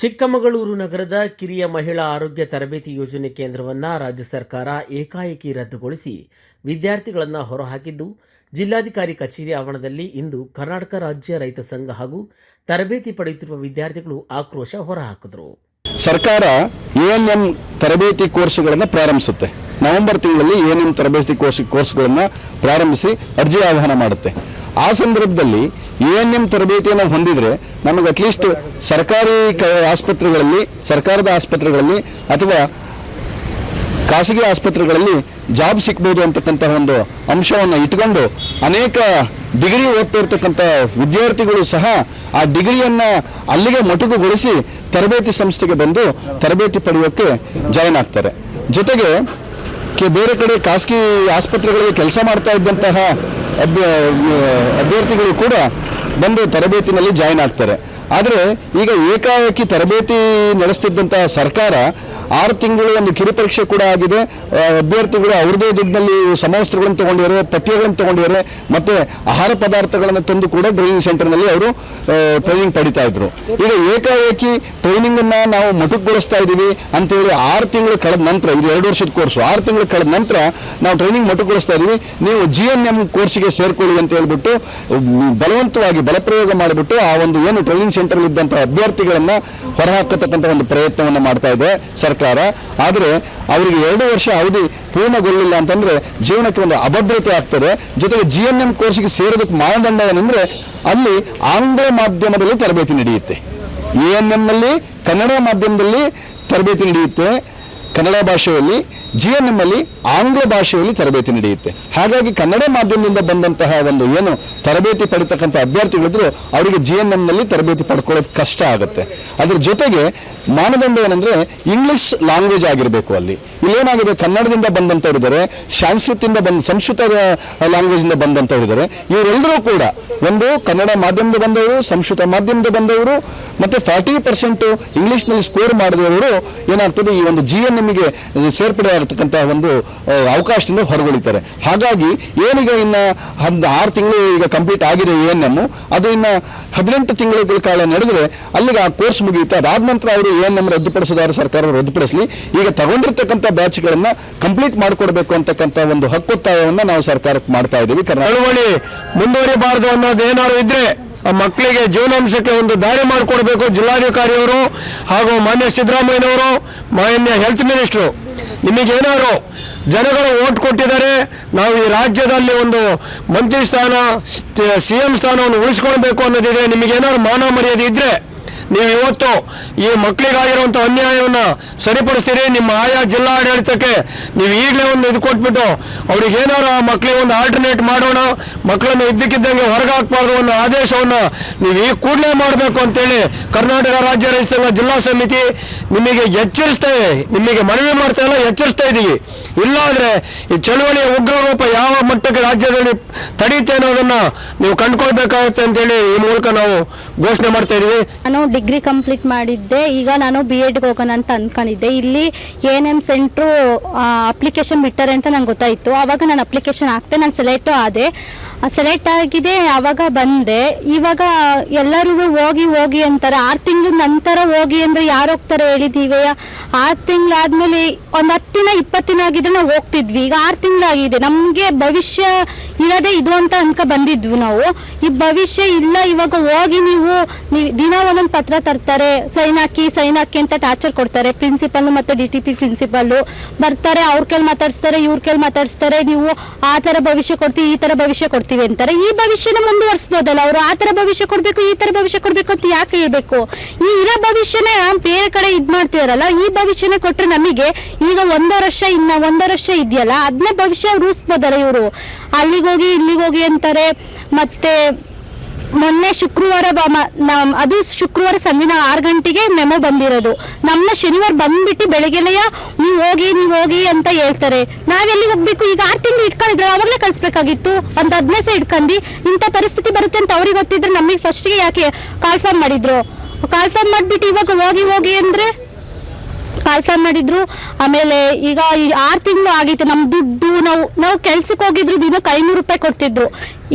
ಚಿಕ್ಕಮಗಳೂರು ನಗರದ ಕಿರಿಯ ಮಹಿಳಾ ಆರೋಗ್ಯ ತರಬೇತಿ ಯೋಜನೆ ಕೇಂದ್ರವನ್ನು ರಾಜ್ಯ ಸರ್ಕಾರ ಏಕಾಏಕಿ ರದ್ದುಗೊಳಿಸಿ ವಿದ್ಯಾರ್ಥಿಗಳನ್ನು ಹೊರಹಾಕಿದ್ದು, ಜಿಲ್ಲಾಧಿಕಾರಿ ಕಚೇರಿ ಆವರಣದಲ್ಲಿ ಇಂದು ಕರ್ನಾಟಕ ರಾಜ್ಯ ರೈತ ಸಂಘ ಹಾಗೂ ತರಬೇತಿ ಪಡೆಯುತ್ತಿರುವ ವಿದ್ಯಾರ್ಥಿಗಳು ಆಕ್ರೋಶ ಹೊರಹಾಕಿದರು. ಸರ್ಕಾರ ಎಎನ್ಎಂ ತರಬೇತಿ ಕೋರ್ಸ್ಗಳನ್ನು ಪ್ರಾರಂಭಿಸುತ್ತೆ. ನವೆಂಬರ್ ತಿಂಗಳಲ್ಲಿ ಎಎನ್ಎಂ ತರಬೇತಿ ಕೋರ್ಸ್ ಕೋರ್ಸ್ಗಳನ್ನು ಪ್ರಾರಂಭಿಸಿ ಅರ್ಜಿ ಆಹ್ವಾನ ಮಾಡುತ್ತೆ. ಆ ಸಂದರ್ಭದಲ್ಲಿ ಎ ಎನ್ ಎಂ ತರಬೇತಿಯನ್ನು ಹೊಂದಿದ್ರೆ ನಮಗೆ ಅಟ್ಲೀಸ್ಟ್ ಸರ್ಕಾರಿ ಆಸ್ಪತ್ರೆಗಳಲ್ಲಿ, ಸರ್ಕಾರದ ಆಸ್ಪತ್ರೆಗಳಲ್ಲಿ ಅಥವಾ ಖಾಸಗಿ ಆಸ್ಪತ್ರೆಗಳಲ್ಲಿ ಜಾಬ್ ಸಿಗ್ಬೋದು ಅಂತಕ್ಕಂಥ ಒಂದು ಅಂಶವನ್ನು ಇಟ್ಕೊಂಡು ಅನೇಕ ಡಿಗ್ರಿ ಓದ್ತಿರ್ತಕ್ಕಂಥ ವಿದ್ಯಾರ್ಥಿಗಳು ಸಹ ಆ ಡಿಗ್ರಿಯನ್ನು ಅಲ್ಲಿಗೆ ಮೊಟಕುಗೊಳಿಸಿ ತರಬೇತಿ ಸಂಸ್ಥೆಗೆ ಬಂದು ತರಬೇತಿ ಪಡೆಯೋಕ್ಕೆ ಜಾಯ್ನ್ ಆಗ್ತಾರೆ. ಜೊತೆಗೆ ಬೇರೆ ಕಡೆ ಖಾಸಗಿ ಆಸ್ಪತ್ರೆಗಳಿಗೆ ಕೆಲಸ ಮಾಡ್ತಾ ಇದ್ದಂತಹ ಅಭ್ಯರ್ಥಿಗಳು ಕೂಡ ಬಂದು ತರಬೇತಿನಲ್ಲಿ ಜಾಯ್ನ್ ಆಗ್ತಾರೆ. ಆದರೆ ಈಗ ಏಕಾಏಕಿ ತರಬೇತಿ ನಡೆಸ್ತಿದ್ದಂತಹ ಸರ್ಕಾರ ಆರು ತಿಂಗಳು ಒಂದು ಕಿರುಪರೀಕ್ಷೆ ಕೂಡ ಆಗಿದೆ. ಅಭ್ಯರ್ಥಿಗಳು ಅವ್ರದೇ ದುಡ್ಡಿನಲ್ಲಿ ಸಮವಸ್ತ್ರಗಳನ್ನು ತಗೊಂಡಿದ್ದಾರೆ, ಪಠ್ಯಗಳನ್ನು ತಗೊಂಡಿದ್ದಾರೆ, ಮತ್ತೆ ಆಹಾರ ಪದಾರ್ಥಗಳನ್ನು ತಂದು ಕೂಡ ಟ್ರೈನಿಂಗ್ ಸೆಂಟರ್ನಲ್ಲಿ ಅವರು ಟ್ರೈನಿಂಗ್ ಪಡಿತಾ ಇದ್ರು. ಈಗ ಏಕಾಏಕಿ ಟ್ರೈನಿಂಗ್ ಅನ್ನ ನಾವು ಮೊಟಕುಗೊಳಿಸ್ತಾ ಇದ್ದೀವಿ ಅಂತೇಳಿ ಆರು ತಿಂಗಳು ಕಳೆದ ನಂತರ, ಇದು ಎರಡು ವರ್ಷದ ಕೋರ್ಸು ಆರು ತಿಂಗಳು ಕಳೆದ ನಂತರ ನಾವು ಟ್ರೈನಿಂಗ್ ಮೊಟಕುಗೊಳಿಸ್ತಾ ಇದ್ದೀವಿ. ನೀವು ಜಿ ಎನ್ ಎಂ ಕೋರ್ಸ್ಗೆ ಸೇರ್ಕೊಳ್ಳಿ ಅಂತ ಹೇಳ್ಬಿಟ್ಟು, ಬಲವಂತವಾಗಿ ಬಲಪ್ರಯೋಗ ಮಾಡಿಬಿಟ್ಟು ಆ ಒಂದು ಏನು ಟ್ರೈನಿಂಗ್ ಸೆಂಟರ್ ಇದ್ದಂತಹ ಅಭ್ಯರ್ಥಿಗಳನ್ನ ಹೊರಹಾಕತಕ್ಕಂಥ ಒಂದು ಪ್ರಯತ್ನವನ್ನು ಮಾಡ್ತಾ ಇದೆ ಸರ್ಕಾರ. ಆದರೆ ಅವರಿಗೆ ಎರಡು ವರ್ಷ ಅವಧಿ ಪೂರ್ಣಗೊಳ್ಳಿಲ್ಲ ಅಂತಂದ್ರೆ ಜೀವನಕ್ಕೆ ಒಂದು ಅಭದ್ರತೆ ಆಗ್ತದೆ. ಜೊತೆಗೆ ಜಿ ಎನ್ ಎಂ ಕೋರ್ಸ್ಗೆ ಸೇರೋದಕ್ಕೆ ಮಾನದಂಡ ಏನಂದ್ರೆ ಅಲ್ಲಿ ಆಂಗ್ಲ ಮಾಧ್ಯಮದಲ್ಲಿ ತರಬೇತಿ ನಡೆಯುತ್ತೆ. ಎ ಎನ್ ಎಂನಲ್ಲಿ ಕನ್ನಡ ಮಾಧ್ಯಮದಲ್ಲಿ ತರಬೇತಿ ನಡೆಯುತ್ತೆ. ಕನ್ನಡ ಭಾಷೆಯಲ್ಲಿ ಜಿ ಅಲ್ಲಿ ಆಂಗ್ಲ ಭಾಷೆಯಲ್ಲಿ ತರಬೇತಿ ನಡೆಯುತ್ತೆ. ಹಾಗಾಗಿ ಕನ್ನಡ ಮಾಧ್ಯಮದಿಂದ ಬಂದಂತಹ ಒಂದು ಏನು ತರಬೇತಿ ಪಡಿತಕ್ಕಂಥ ಅಭ್ಯರ್ಥಿಗಳಿದ್ರು, ಅವರಿಗೆ ಜಿ ಎನ್ ಎಂನಲ್ಲಿ ತರಬೇತಿ ಪಡ್ಕೊಳ್ಳೋದು ಕಷ್ಟ ಆಗುತ್ತೆ. ಅದ್ರ ಜೊತೆಗೆ ಮಾನದಂಡ ಏನಂದ್ರೆ ಇಂಗ್ಲಿಷ್ ಲ್ಯಾಂಗ್ವೇಜ್ ಆಗಿರಬೇಕು ಅಲ್ಲಿ. ಇಲ್ಲೇನಾಗಿದೆ, ಕನ್ನಡದಿಂದ ಬಂದಂಥವ್ರಿದ್ದಾರೆ ಸಂಸ್ಕೃತಿಯಿಂದ ಬಂದ, ಸಂಸ್ಕೃತ ಲ್ಯಾಂಗ್ವೇಜಿಂದ ಬಂದಂಥವ್ರಿದ್ದಾರೆ ಇವರೆಲ್ಲರೂ ಕೂಡ ಒಂದು ಕನ್ನಡ ಮಾಧ್ಯಮದ ಬಂದವರು, ಸಂಸ್ಕೃತ ಮಾಧ್ಯಮದ ಬಂದವರು, ಮತ್ತೆ ಫಾರ್ಟಿ ಪರ್ಸೆಂಟ್ ಇಂಗ್ಲಿಷ್ನಲ್ಲಿ ಸ್ಕೋರ್ ಮಾಡಿದವರು ಏನಾಗ್ತದೆ, ಈ ಒಂದು ಜಿ ಎನ್ ಎಮ್ಗೆ ಸೇರ್ಪಡೆ ಆಗತಕ್ಕಂಥ ಒಂದು ಅವಕಾಶದಿಂದ ಹೊರಗುಳಿತಾರೆ. ಹಾಗಾಗಿ ಏನೀಗ ಇನ್ನು ಹದ್, ಆರು ತಿಂಗಳು ಈಗ ಕಂಪ್ಲೀಟ್ ಆಗಿದೆ ಎ ಎನ್ ಎಂ ಅದು ಇನ್ನು ಹದಿನೆಂಟು ತಿಂಗಳುಗಳ ಕಾಲ ನಡೆದರೆ ಅಲ್ಲಿಗೆ ಆ ಕೋರ್ಸ್ ಮುಗಿಯುತ್ತೆ. ಅದಾದ ನಂತರ ಅವರು ಎ ಎನ್ ಎಂ ಸರ್ಕಾರ ರದ್ದುಪಡಿಸಲಿ. ಈಗ ತಗೊಂಡಿರ್ತಕ್ಕಂಥ ಬ್ಯಾಚ್ಗಳನ್ನು ಕಂಪ್ಲೀಟ್ ಮಾಡಿಕೊಡ್ಬೇಕು ಅಂತಕ್ಕಂಥ ಒಂದು ಹಕ್ಕೊತ್ತಾಯವನ್ನು ನಾವು ಸರ್ಕಾರಕ್ಕೆ ಮಾಡ್ತಾ ಇದ್ದೀವಿ. ಮುಂದುವರಿಬಾರದು ಅನ್ನೋದು ಏನಾದ್ರು ಇದ್ರೆ ಮಕ್ಕಳಿಗೆ ಜೀವನಾಂಶಕ್ಕೆ ಒಂದು ದಾರಿ ಮಾಡಿಕೊಡ್ಬೇಕು ಜಿಲ್ಲಾಧಿಕಾರಿಯವರು ಹಾಗೂ ಮಾನ್ಯ ಸಿದ್ದರಾಮಯ್ಯನವರು, ಮಾನ್ಯ ಹೆಲ್ತ್ ಮಿನಿಸ್ಟ್ರು ನಿಮಗೇನಾದ್ರು ಜನಗಳು ಓಟ್ ಕೊಟ್ಟಿದ್ದಾರೆ, ನಾವು ಈ ರಾಜ್ಯದಲ್ಲಿ ಒಂದು ಮಂತ್ರಿ ಸ್ಥಾನ ಸಿ ಎಂ ಸ್ಥಾನವನ್ನು ಉಳಿಸ್ಕೊಳ್ಬೇಕು ಅನ್ನೋದಿದೆ. ನಿಮಗೇನಾದ್ರು ಮಾನ ಮರ್ಯಾದೆ ಇದ್ರೆ ನೀವು ಇವತ್ತು ಈ ಮಕ್ಕಳಿಗಾಗಿರುವಂಥ ಅನ್ಯಾಯವನ್ನು ಸರಿಪಡಿಸ್ತೀರಿ. ನಿಮ್ಮ ಆಯಾ ಜಿಲ್ಲಾ ಆಡಳಿತಕ್ಕೆ ನೀವು ಈಗಲೇ ಒಂದು ಇದು ಕೊಟ್ಬಿಟ್ಟು ಅವ್ರಿಗೆ ಏನಾರು ಆ ಮಕ್ಕಳಿಗೆ ಒಂದು ಆಲ್ಟರ್ನೇಟ್ ಮಾಡೋಣ. ಮಕ್ಕಳನ್ನು ಇದ್ದಕ್ಕಿದ್ದಂಗೆ ಹೊರಗೆ ಹಾಕ್ಬಾರ್ದು ಅನ್ನೋ ಆದೇಶವನ್ನು ನೀವು ಈಗ ಕೂಡಲೇ ಮಾಡಬೇಕು ಅಂತೇಳಿ ಕರ್ನಾಟಕ ರಾಜ್ಯ ರೈತ ಜಿಲ್ಲಾ ಸಮಿತಿ ನಿಮಗೆ ಎಚ್ಚರಿಸ್ತೇವೆ ನಿಮಗೆ ಮನವಿ ಮಾಡ್ತಾ ಇಲ್ಲ, ಎಚ್ಚರಿಸ್ತಾ ಇದ್ದೀವಿ. ಇಲ್ಲಾಂದ್ರೆ ಈ ಚಳುವಳಿಯ ಉಗ್ರರೂಪ ಯಾವ ಮಟ್ಟಕ್ಕೆ ರಾಜ್ಯದಲ್ಲಿ ತಡೆಯುತ್ತೆ ಅನ್ನೋದನ್ನ ನೀವು ಕಂಡುಕೊಳ್ಬೇಕಾಗುತ್ತೆ ಅಂತೇಳಿ ಈ ಮೂಲಕ ನಾವು ಘೋಷಣೆ ಮಾಡ್ತಾ ಇದೀವಿ ನಾನು ಡಿಗ್ರಿ ಕಂಪ್ಲೀಟ್ ಮಾಡಿದ್ದೆ, ಈಗ ನಾನು ಬಿ ಎಡ್ಗೆ ಹೋಗೋಣ ಅಂತ ಅಂದ್ಕೊಂಡಿದ್ದೆ ಇಲ್ಲಿ ಎ ಎನ್ ಸೆಂಟ್ರು ಅಪ್ಲಿಕೇಶನ್ ಬಿಟ್ಟಾರೆ ಅಂತ ನಂಗೆ ಗೊತ್ತಾಯಿತು. ಆವಾಗ ನಾನು ಅಪ್ಲಿಕೇಶನ್ ಹಾಕ್ತೆ ನಾನು ಸೆಲೆಕ್ಟು ಆದೆ. ಸೆಲೆಕ್ಟ್ ಆಗಿದೆ ಆವಾಗ ಬಂದೆ. ಇವಾಗ ಎಲ್ಲರೂ ಹೋಗಿ ಹೋಗಿ ಅಂತಾರೆ. ಆರು ತಿಂಗಳ ನಂತರ ಹೋಗಿ ಅಂದರೆ ಯಾರು ಹೋಗ್ತಾರೆ ಹೇಳಿದ್ದೀವಿ ಆರು ತಿಂಗಳಾದ್ಮೇಲೆ ಒಂದು ಹತ್ತು ದಿನ, ಇಪ್ಪತ್ತು ದಿನ ಆಗಿದ್ರೆ ನಾವು ಹೋಗ್ತಿದ್ವಿ. ಈಗ ಆರು ತಿಂಗಳಾಗಿದೆ ನಮಗೆ ಭವಿಷ್ಯ ಇರೋದೇ ಇದು ಅಂತ ಅನ್ಕ ಬಂದಿದ್ವು ನಾವು. ಈ ಭವಿಷ್ಯ ಇಲ್ಲ, ಇವಾಗ ಹೋಗಿ ನೀವು ದಿನ ಒಂದೊಂದು ಪತ್ರ ತರ್ತಾರೆ. ಸೈನ್ ಹಾಕಿ ಸೈನ್ ಹಾಕಿ ಅಂತ ಟಾರ್ಚರ್ ಕೊಡ್ತಾರೆ. ಪ್ರಿನ್ಸಿಪಲ್ ಮತ್ತು ಡಿ ಟಿ ಪಿ ಪ್ರಿನ್ಸಿಪಲ್ಲು ಬರ್ತಾರೆ, ಅವ್ರ ಕೈಲಿ ಮಾತಾಡಿಸ್ತಾರೆ, ಇವ್ರ ಕೈಲಿ ಮಾತಾಡಿಸ್ತಾರೆ. ನೀವು ಆ ಥರ ಭವಿಷ್ಯ ಕೊಡ್ತೀವಿ, ಈ ಥರ ಭವಿಷ್ಯ ಕೊಡ್ತೀವಿ ಅಂತಾರೆ. ಈ ಭವಿಷ್ಯನ ಮುಂದುವರಿಸ್ಬೋದಲ್ಲ ಅವರು. ಆ ಥರ ಭವಿಷ್ಯ ಕೊಡಬೇಕು, ಈ ಥರ ಭವಿಷ್ಯ ಕೊಡಬೇಕು ಅಂತ ಯಾಕೆ ಹೇಳ್ಬೇಕು? ಈ ಇರೋ ಭವಿಷ್ಯನೇ ಬೇರೆ ಕಡೆ ಇದು ಮಾಡ್ತಿದಾರಲ್ಲ, ಈ ಭವಿಷ್ಯನ ಕೊಟ್ಟರೆ ನಮಗೆ ಈಗ ಒಂದೂವರೆ ವರ್ಷ ಇನ್ನ ಒಂದೂವರೆ ವರ್ಷ ಇದೆಯಲ್ಲ ಅದನ್ನ ಭವಿಷ್ಯ ರೂಪಿಸ್ಬೋದಲ್ಲ ಇವರು. ಅಲ್ಲಿಗೋಗಿ, ಇಲ್ಲಿಗೋಗಿ ಅಂತಾರೆ. ಮತ್ತೆ ಮೊನ್ನೆ ಶುಕ್ರವಾರ ಅದು ಶುಕ್ರವಾರ ಸಂಜೆ ಆರು ಗಂಟೆಗೆ ಮೆಮೊ ಬಂದಿರೋದು. ನಮ್ಮನ್ನ ಶನಿವಾರ ಬಂದ್ಬಿಟ್ಟು ಬೆಳಗ್ಗೆಲೆಯ ನೀವು ಹೋಗಿ ನೀವು ಹೋಗಿ ಅಂತ ಹೇಳ್ತಾರೆ. ನಾವೆಲ್ಲಿ ಹೋಗ್ಬೇಕು? ಈಗ ಆರು ತಿಂಗಳು ಇಟ್ಕೊಂಡಿದ್ರೆ, ಅವಾಗಲೇ ಕಳಿಸ್ಬೇಕಾಗಿತ್ತು. ಒಂದು ಹದಿನೈದು ಸಹ ಇಟ್ಕೊಂಡು, ಇಂಥ ಪರಿಸ್ಥಿತಿ ಬರುತ್ತೆ ಅಂತ ಅವ್ರಿಗೆ ಗೊತ್ತಿದ್ರೆ ನಮಗೆ ಫಸ್ಟ್ಗೆ ಯಾಕೆ ಕಾಲ್ ಫಾರ್ಮ್ ಮಾಡಿದ್ರು? ಕಾಲ್ ಫಾರ್ಮ್ ಮಾಡಿಬಿಟ್ಟು ಇವಾಗ ಹೋಗಿ ಹೋಗಿ ಅಂದರೆ ಕಾಲ್ಫಾರ್ಮ್ ಮಾಡಿದ್ರು. ಆಮೇಲೆ ಈಗ ಈ ಆರು ತಿಂಗಳು ಆಗಿತ್ತು. ನಮ್ಮ ದುಡ್ಡು ನಾವು ನಾವು ಕೆಲ್ಸಕ್ಕೆ ಹೋಗಿದ್ರು ದಿನಕ್ಕೆ ಐನೂರು ರೂಪಾಯಿ ಕೊಡ್ತಿದ್ರು.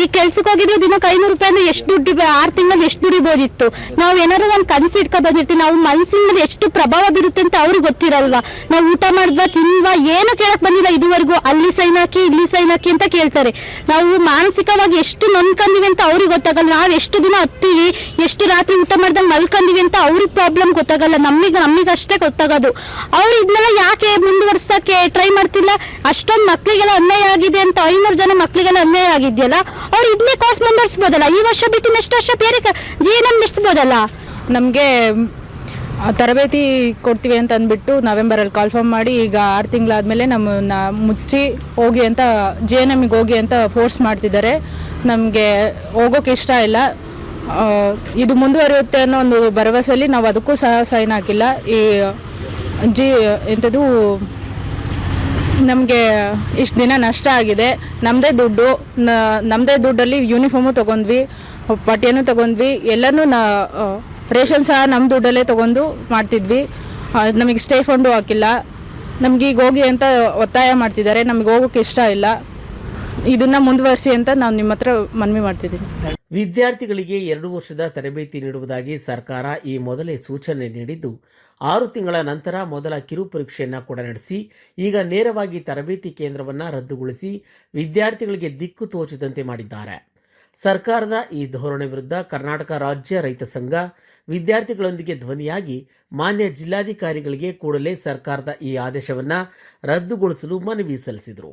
ಈ ಕೆಲ್ಸಕ್ಕೆ ಹೋಗಿದ್ರು ದಿನಕ್ಕೆ ಐನೂರು ರೂಪಾಯಿ ಎಷ್ಟು ದುಡ್ಡು ಆರು ತಿಂಗಳಲ್ಲಿ ಎಷ್ಟು ದುಡಿಬೋದಿತ್ತು ನಾವು ಏನಾದ್ರು ಒಂದು ಕನಸು ಇಟ್ಕೊ ಬಂದಿರ್ತೀವಿ. ನಾವು ಮನಸ್ಸಿನ ಮೇಲೆ ಎಷ್ಟು ಪ್ರಭಾವ ಬೀರುತ್ತೆ ಅಂತ ಅವ್ರಿಗೆ ಗೊತ್ತಿರಲ್ವಾ? ನಾವು ಊಟ ಮಾಡಿದ್ವಾ ತಿನ್ವಾ ಏನು ಕೇಳಕ್ ಬಂದಿಲ್ಲ ಇದುವರೆಗೂ. ಅಲ್ಲಿ ಸೈನ್ ಹಾಕಿ, ಇಲ್ಲಿ ಸೈನ್ ಹಾಕಿ ಅಂತ ಕೇಳ್ತಾರೆ. ನಾವು ಮಾನಸಿಕವಾಗಿ ಎಷ್ಟು ನೊಂದ್ಕೊಂಡಿವಿ ಅಂತ ಅವ್ರಿಗೆ ಗೊತ್ತಾಗಲ್ಲ. ನಾವು ಎಷ್ಟು ದಿನ ಹತ್ತೀವಿ, ಎಷ್ಟು ರಾತ್ರಿ ಊಟ ಮಾಡ್ದಂಗೆ ಮಲ್ಕೊಂಡಿವಿ ಅಂತ ಅವ್ರಿಗೆ ಪ್ರಾಬ್ಲಮ್ ಗೊತ್ತಾಗಲ್ಲ. ನಮಗೆ ನಮಗೆ ಗೊತ್ತಾಗೋದು. ಅವ್ರು ಇದನ್ನೆಲ್ಲ ಯಾಕೆ ಮುಂದುವರ್ಸಕ್ಕೆ ಟ್ರೈ ಮಾಡ್ತಿಲ್ಲ? ಅಷ್ಟೊಂದು ಮಕ್ಕಳಿಗೆಲ್ಲ ಅನ್ಯಾಯ ಆಗಿದೆ ಅಂತ ಐನೂರು ಜನ ಮಕ್ಕಳಿಗೆಲ್ಲ ಅನ್ಯಾಯ ಆಗಿದೆಯಲ್ಲ? ಅವ್ರು ಇದನ್ನೇ ಕೋರ್ಸ್ ಮುಂದುವರ್ಸ್ಬೋದಲ್ಲ? ಈ ವರ್ಷ ಬಿಟ್ಟು ನೆಕ್ಸ್ಟ್ ವರ್ಷ ಬೇರೆ ಜೀವನ ನಡೆಸ್ಬೋದಲ್ಲ ನಮಗೆ ತರಬೇತಿ ಕೊಡ್ತೀವಿ ಅಂತ ಅಂದ್ಬಿಟ್ಟು ನವೆಂಬರಲ್ಲಿ ಕಾಲ್ಫಾರ್ಮ್ ಮಾಡಿ ಈಗ ಆರು ತಿಂಗಳಾದಮೇಲೆ ನಮ್ಮನ್ನ ಮುಚ್ಚಿ ಹೋಗಿ ಅಂತ ಜೆ ಎನ್ ಎಮ್ಗೆ ಹೋಗಿ ಅಂತ ಫೋರ್ಸ್ ಮಾಡ್ತಿದ್ದಾರೆ. ನಮಗೆ ಹೋಗೋಕೆ ಇಷ್ಟ ಇಲ್ಲ. ಇದು ಮುಂದುವರಿಯುತ್ತೆ ಅನ್ನೋ ಒಂದು ಭರವಸೆಯಲ್ಲಿ ನಾವು ಅದಕ್ಕೂ ಸಹ ಸೈನ್ ಹಾಕಿಲ್ಲ. ಈ ಜಿ, ಎಂಥದ್ದು, ನಮಗೆ ಇಷ್ಟು ದಿನ ನಷ್ಟ ಆಗಿದೆ. ನಮ್ಮದೇ ದುಡ್ಡು ನಮ್ಮದೇ ದುಡ್ಡಲ್ಲಿ ಯೂನಿಫಾರ್ಮು ತೊಗೊಂಡ್ವಿ ಪಠ್ಯನೂ ತೊಗೊಂಡ್ವಿ ಎಲ್ಲನೂ ನಾ ರೇಷನ್ ಸಹ ನಮ್ಮ ದುಡ್ಡಲ್ಲೇ ತೊಗೊಂಡು ಮಾಡ್ತಿದ್ವಿ. ನಮಗೆ ಸ್ಟೇ ಫಂಡು ಹಾಕಿಲ್ಲ. ನಮ್ಗೆ ಈಗ ಹೋಗಿ ಅಂತ ಒತ್ತಾಯ ಮಾಡ್ತಿದ್ದಾರೆ. ನಮಗೆ ಹೋಗೋಕ್ಕೆ ಇಷ್ಟ ಇಲ್ಲ. ಇದನ್ನು ಮುಂದುವರಿಸಿ ಅಂತ ನಾನು ನಿಮ್ಮ ಹತ್ರ ಮನವಿ ಮಾಡ್ತಿದ್ದೀನಿ ವಿದ್ಯಾರ್ಥಿಗಳಿಗೆ ಎರಡು ವರ್ಷದ ತರಬೇತಿ ನೀಡುವುದಾಗಿ ಸರ್ಕಾರ ಈ ಮೊದಲೇ ಸೂಚನೆ ನೀಡಿದ್ದು, ಆರು ತಿಂಗಳ ನಂತರ ಮೊದಲ ಕಿರು ಪರೀಕ್ಷೆಯನ್ನು ಕೂಡ ನಡೆಸಿ, ಈಗ ನೇರವಾಗಿ ತರಬೇತಿ ಕೇಂದ್ರವನ್ನು ರದ್ದುಗೊಳಿಸಿ ವಿದ್ಯಾರ್ಥಿಗಳಿಗೆ ದಿಕ್ಕು ತೋಚದಂತೆ ಮಾಡಿದ್ದಾರೆ. ಸರ್ಕಾರದ ಈ ಧೋರಣೆ ವಿರುದ್ಧ ಕರ್ನಾಟಕ ರಾಜ್ಯ ರೈತ ಸಂಘ ವಿದ್ಯಾರ್ಥಿಗಳೊಂದಿಗೆ ಧ್ವನಿಯಾಗಿ ಮಾನ್ಯ ಜಿಲ್ಲಾಧಿಕಾರಿಗಳಿಗೆ ಕೂಡಲೇ ಸರ್ಕಾರದ ಈ ಆದೇಶವನ್ನು ರದ್ದುಗೊಳಿಸಲು ಮನವಿ ಸಲ್ಲಿಸಿದರು.